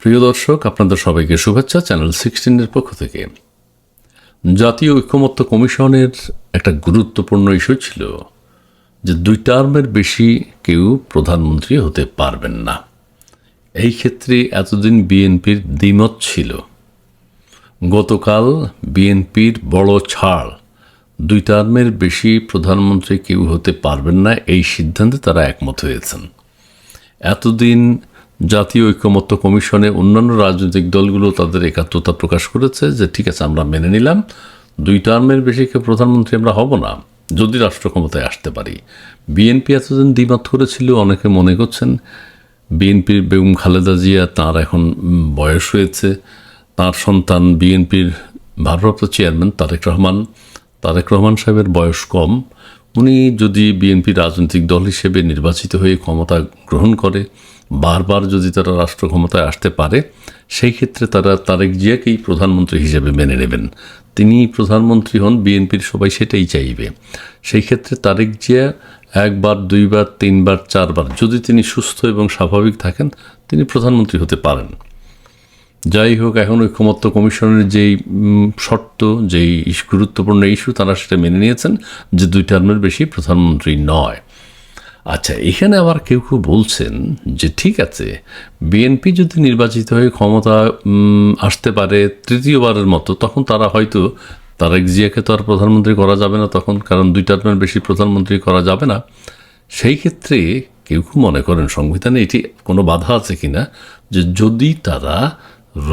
প্রিয় দর্শক, আপনাদের সবাইকে শুভেচ্ছা চ্যানেল সিক্সটিনের পক্ষ থেকে। জাতীয় ঐক্যমত্য কমিশনের একটা গুরুত্বপূর্ণ ইস্যু ছিল যে দুই টার্মের বেশি কেউ প্রধানমন্ত্রী হতে পারবেন না। এই ক্ষেত্রে এতদিন বিএনপির দ্বিমত ছিল। গতকাল বিএনপির বড় ছাড়, দুই টার্মের বেশি প্রধানমন্ত্রী কেউ হতে পারবেন না, এই সিদ্ধান্তে তারা একমত হয়েছেন। এতদিন জাতীয় ঐক্যমত্য কমিশনে অন্যান্য রাজনৈতিক দলগুলো তাদের একাত্মতা প্রকাশ করেছে যে, ঠিক আছে, আমরা মেনে নিলাম। দুই টার্মের বেশি প্রধানমন্ত্রী আমরা হব না, যদি রাষ্ট্র ক্ষমতায় আসতে পারি। বিএনপি এতদিন দ্বিমত করেছিল, অনেকে মনে করছেন বিএনপির বেগম খালেদা জিয়া তার এখন বয়স হয়েছে। তার সন্তান বিএনপির ভারপ্রাপ্ত চেয়ারম্যান তারেক রহমান। তারেক রহমান সাহেবের বয়স কম। উনি যদি বিএনপি রাজনৈতিক দল হিসেবে নির্বাচিত হয়ে ক্ষমতা গ্রহণ করে বারবার যদি তারা রাষ্ট্র ক্ষমতায় আসতে পারে, সেই ক্ষেত্রে তারা তারেক জিয়াকেই প্রধানমন্ত্রী হিসেবে মেনে নেবেন। তিনি প্রধানমন্ত্রী হন, বিএনপির সবাই সেটাই চাইবে। সেই ক্ষেত্রে তারেক জিয়া একবার, দুইবার, তিনবার, চারবার, যদি তিনি সুস্থ এবং স্বাভাবিক থাকেন, তিনি প্রধানমন্ত্রী হতে পারেন। যাই হোক, এখন ঐক্যমত্য কমিশনের যেই শর্ত, যেই গুরুত্বপূর্ণ ইস্যু, তারা সেটা মেনে নিয়েছেন যে দুই টার্মের বেশি প্রধানমন্ত্রী নয়। আচ্ছা এখানে আবার কেউ কেউ বলছেন যে ঠিক আছে বিএনপি যদি নির্বাচিত হয়ে ক্ষমতা আসতে পারে তৃতীয়বারের মতো, তখন তারা হয়তো, তারেক জিয়াকে তো আর প্রধানমন্ত্রী করা যাবে না তখন, কারণ দুই টার্মের বেশি প্রধানমন্ত্রী করা যাবে না। সেই ক্ষেত্রে কেউ কেউ মনে করেন সংবিধানে এটি কোনো বাধা আছে কি না যে যদি তারা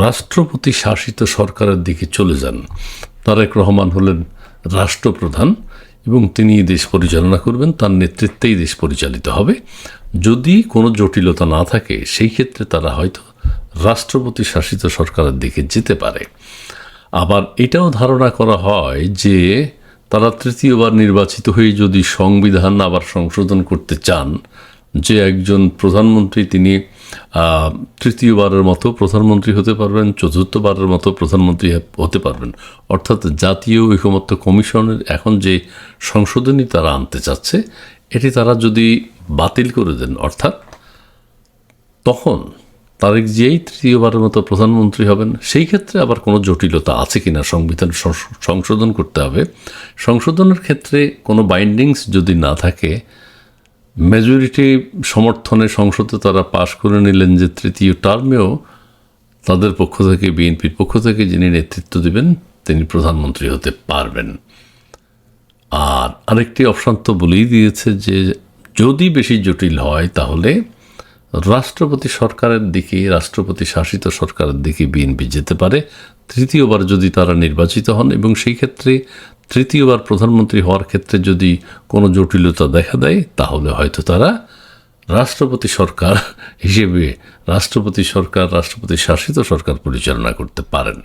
রাষ্ট্রপতি শাসিত সরকারের দিকে চলে যান, তারেক রহমান হলেন রাষ্ট্রপ্রধান এবং তিনি দেশ পরিচালনা করবেন, তার নেতৃত্বেই দেশ পরিচালিত হবে। যদি কোনো জটিলতা না থাকে, সেই ক্ষেত্রে তারা হয়তো রাষ্ট্রপতি শাসিত সরকারের দিকে যেতে পারে। আবার এটাও ধারণা করা হয় যে, তারা তৃতীয়বার নির্বাচিত হয়ে যদি সংবিধান আবার সংশোধন করতে চান যে একজন প্রধানমন্ত্রী তিনি তৃতীয়বারের মতো প্রধানমন্ত্রী হতে পারবেন, চতুর্থবারের মতো প্রধানমন্ত্রী হতে পারবেন। অর্থাৎ জাতীয় ঐকমত্য কমিশনের এখন যে সংশোধনী তারা আনতে চাচ্ছে, এটি তারা যদি বাতিল করে দেন, অর্থাৎ তখন তারেক জিয়াই তৃতীয়বারের মতো প্রধানমন্ত্রী হবেন, সেই ক্ষেত্রে আবার কোনো জটিলতা আছে কিনা সংবিধান সংশোধন করতে হবে। সংশোধনের ক্ষেত্রে কোনো বাইন্ডিংস যদি না থাকে মেজরিটি সমর্থনে সংসদে তারা পাশ করে নিলেন যে তৃতীয় টার্মেও তাদের পক্ষ থেকে বিএনপির পক্ষ থেকে যিনি নেতৃত্ব দেবেন, তিনি প্রধানমন্ত্রী হতে পারবেন। আর আরেকটি অপশান তো বলেই দিয়েছে যে যদি বেশি জটিল হয়, তাহলে রাষ্ট্রপতি সরকারের দিকে, রাষ্ট্রপতি শাসিত সরকারের দিকে বিএনপি যেতে পারে। তৃতীয়বার যদি তারা নির্বাচিত হন, এবং সেই ক্ষেত্রে তৃতীয়বার প্রধানমন্ত্রী হওয়ার ক্ষেত্রে যদি কোনো জটিলতা দেখা দেয় তাহলে হয়তো তারা রাষ্ট্রপতি সরকার হিসেবে রাষ্ট্রপতি সরকার, রাষ্ট্রপতি শাসিত সরকার পরিচালনা করতে পারেন।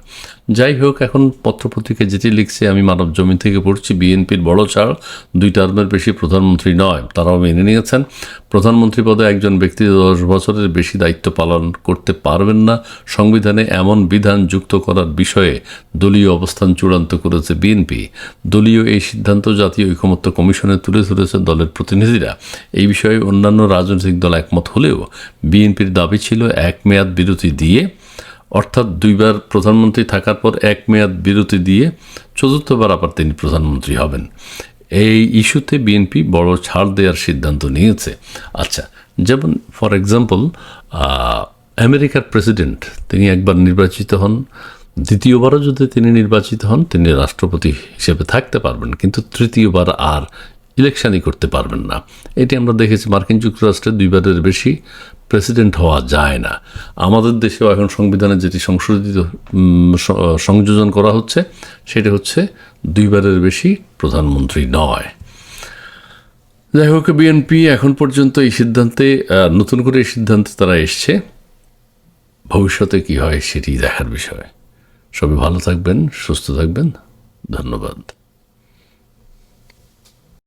যাই হোক, এখন পত্রপত্রিকা যেটি লিখছে, আমি মানব জমি থেকে পড়ছি, বিএনপির বড় ছাড় দুই টার্মের বেশি প্রধানমন্ত্রী নয়, তারাও মেনে নিয়েছেন। প্রধানমন্ত্রী পদে একজন ব্যক্তি দশ বছরের বেশি দায়িত্ব পালন করতে পারবেন না। সংবিধানে এমন বিধান যুক্ত করার বিষয়ে দলীয় অবস্থান চূড়ান্ত করেছে বিএনপি। দলীয় এই সিদ্ধান্ত জাতীয় ঐকমত্য কমিশনে তুলে ধরেছে দলের প্রতিনিধিরা। এই বিষয়ে অন্যান্য রাজনৈতিক দল একমত হলেও বিএনপির দাবি ছিল এক মেয়াদ বিরতি দিয়ে, অর্থাৎ দুইবার প্রধানমন্ত্রী থাকার পর এক মেয়াদ বিরতি দিয়ে চতুর্থবার আবার তিনি প্রধানমন্ত্রী হবেন। এই ইস্যুতে বিএনপি বড় ছাড় দেওয়ার সিদ্ধান্ত নিয়েছে। আচ্ছা যেমন ফর এক্সাম্পল আমেরিকার প্রেসিডেন্ট তিনি একবার নির্বাচিত হন, দ্বিতীয়বারও যদি তিনি নির্বাচিত হন, তিনি রাষ্ট্রপতি হিসেবে থাকতে পারবেন, কিন্তু তৃতীয়বার আর ইলেকশনই করতে পারবেন না। এটি আমরা দেখেছি মার্কিন যুক্তরাষ্ট্রে দুইবারের বেশি প্রেসিডেন্ট হওয়া যায় না। আমাদের দেশেও এখন সংবিধানে যেটি সংশোধিত সংযোজন করা হচ্ছে, সেটা হচ্ছে দুইবারের বেশি প্রধানমন্ত্রী নয়। যাই হোক, বিএনপি এখন পর্যন্ত এই সিদ্ধান্তে নতুন করে এই সিদ্ধান্তে তারা এসছে। ভবিষ্যতে কি হয় সেটি দেখার বিষয়। সবাই ভালো থাকবেন, সুস্থ থাকবেন। ধন্যবাদ।